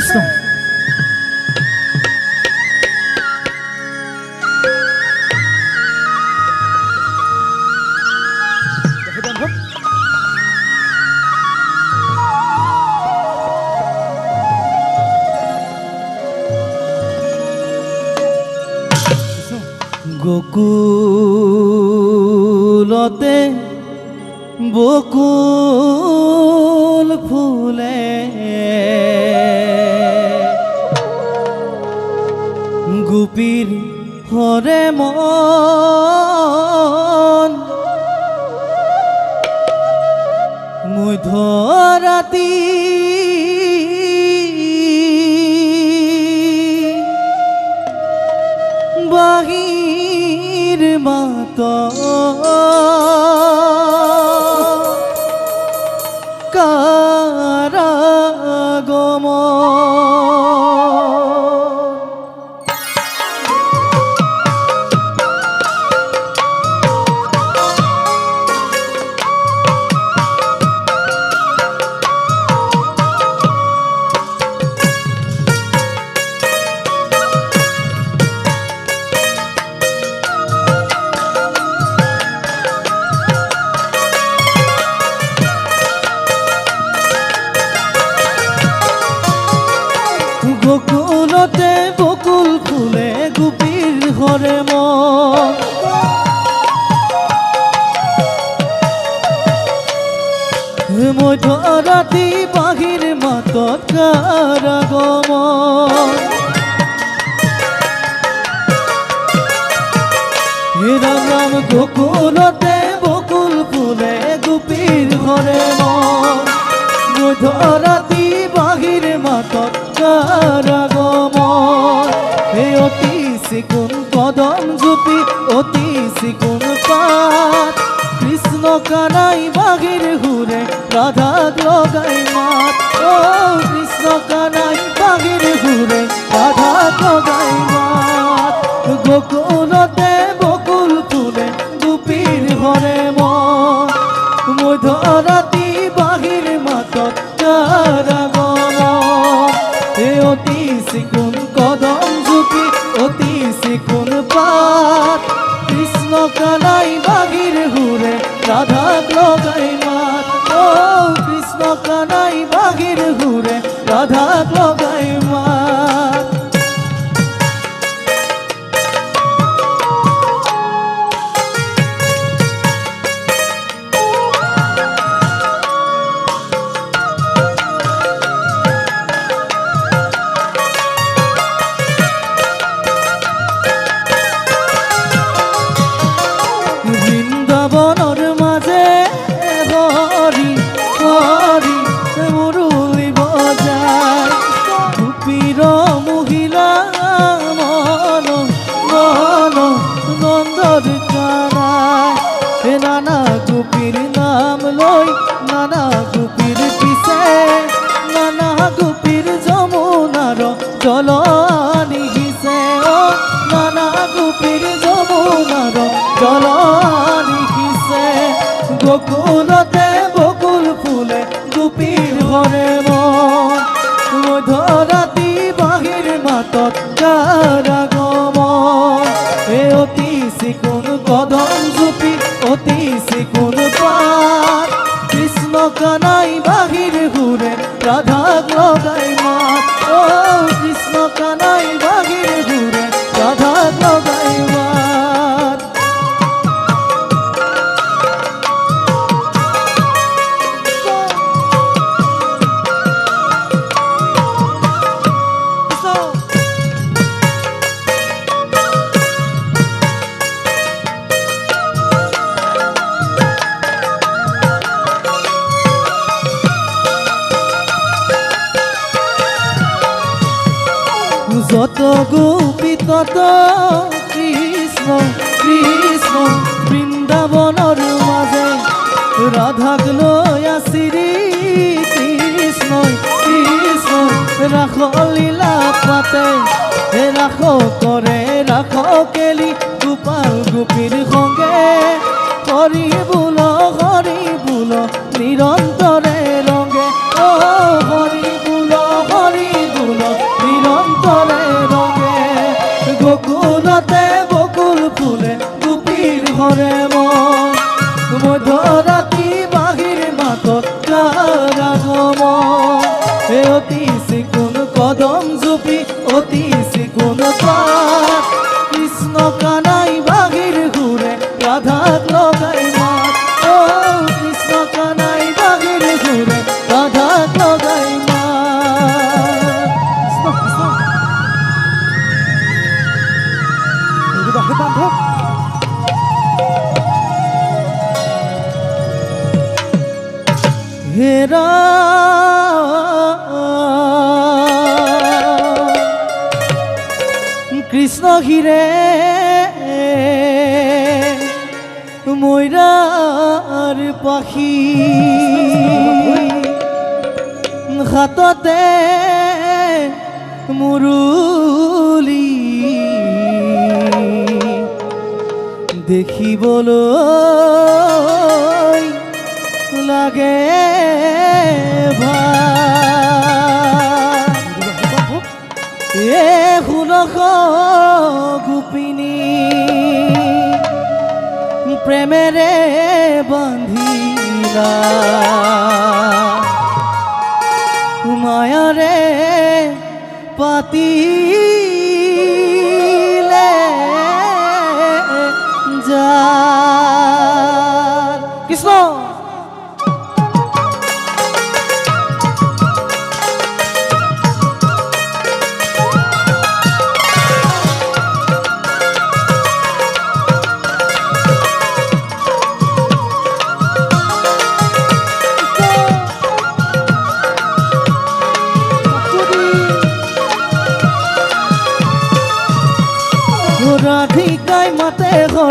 কৃষ্ণ গোকুলতে বকুল ফুলে গুপির হরে মন। মধ্যরাতি বাহির মাত ঘরে মন। মধ্যরাতি বাহির মাতত কারাগমন হে রাম রাম গোকুলতে বকুল ফুলে গুপির ঘরে মধ্যরাতি বাহির মাতত কারাগমন হে অতি সিকুন কানাই বাহির ঘুরে রাধা লগাই মাত। ও কৃষ্ণ কানাই বাহির হুরে, রাধা লগাই মাত। গোকুলতে গোপী তত কৃষ্ণ কৃষ্ণ বৃন্দাবনৰ মাজে রাধাক লৈ শ্রী কৃষ্ণ কৃষ্ণ, রাখ লীলা পাতে, রাখ করে, রাখ কেলি, গোপাল গোপীর সঙ্গে হরি অতি সিকুন কদম জুপি অতি সিকুন কৃষ্ণ কানাই বাগির ঘুরে, রাধা লগাই মাত কৃষ্ণ কানাই বাঘির ঘুরে, রাধা লগাই মাত হেরা ময়রার পাখি। হাততে মুরুলি দেখিবলৈ লাগে প্ৰেমেৰে বান্ধিলা। মায়ারে পাতিলে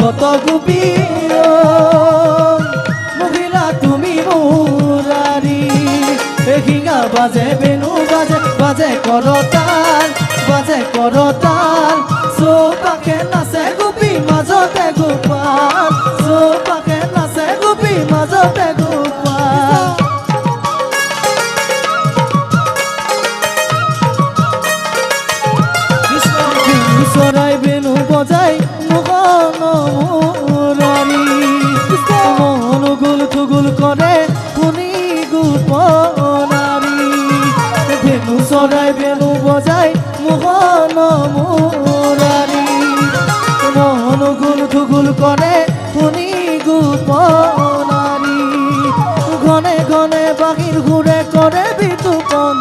বিয়াকুল গুপি মহিলা তুমি মুরারি। শিঙা বাজে, বেনু বাজে বাজে করতাল, বাজে কৰতাল চৌপাশে নাচে গোপী মোহন মুৰাৰী মন গুল থুগুল শুনি গোপনাৰী বেনু চৰাই বেনু বজাই মোহন মুৰাৰী গুল থুগুল কৰে শুনি গোপনাৰী ঘনে ঘনে বাহিৰ ঘূৰে কৰে বিতুপন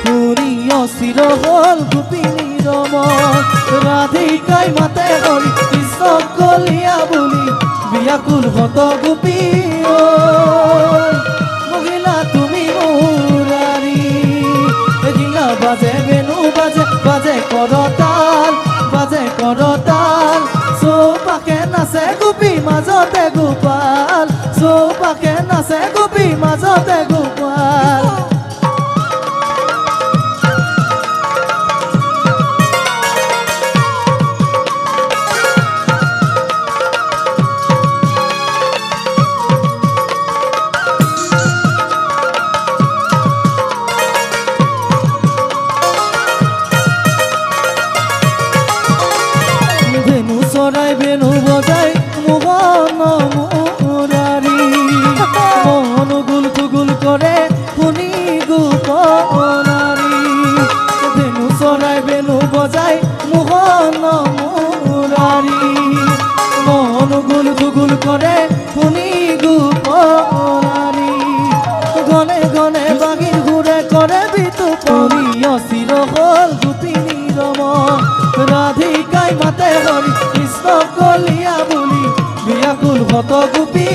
শুনি অচিৰ হ'ল গোপিনী ৰমন ৰাধিকাই মাতে হৰি কৃষ্ণ কলিয়া বুলি বিয়াকুল হত গোপী। মহিলা, তুমি মুৰাৰী এদিনা বাজে, বেনু বাজে বাজে কৰতাল বাজে কৰতাল চৌপাশে নাচে গোপী, মাজতে গোপাল চৌপাশে নাচে গোপী, মাজতে গোপাল ঘূৰে বিতু বিতুপনি অচিৰ হ'ল গোপিনী ৰমন ৰাধিকাই মাতে হরি, কৃষ্ণ কলিয়া বুলি, বিয়াকুল হত গোপী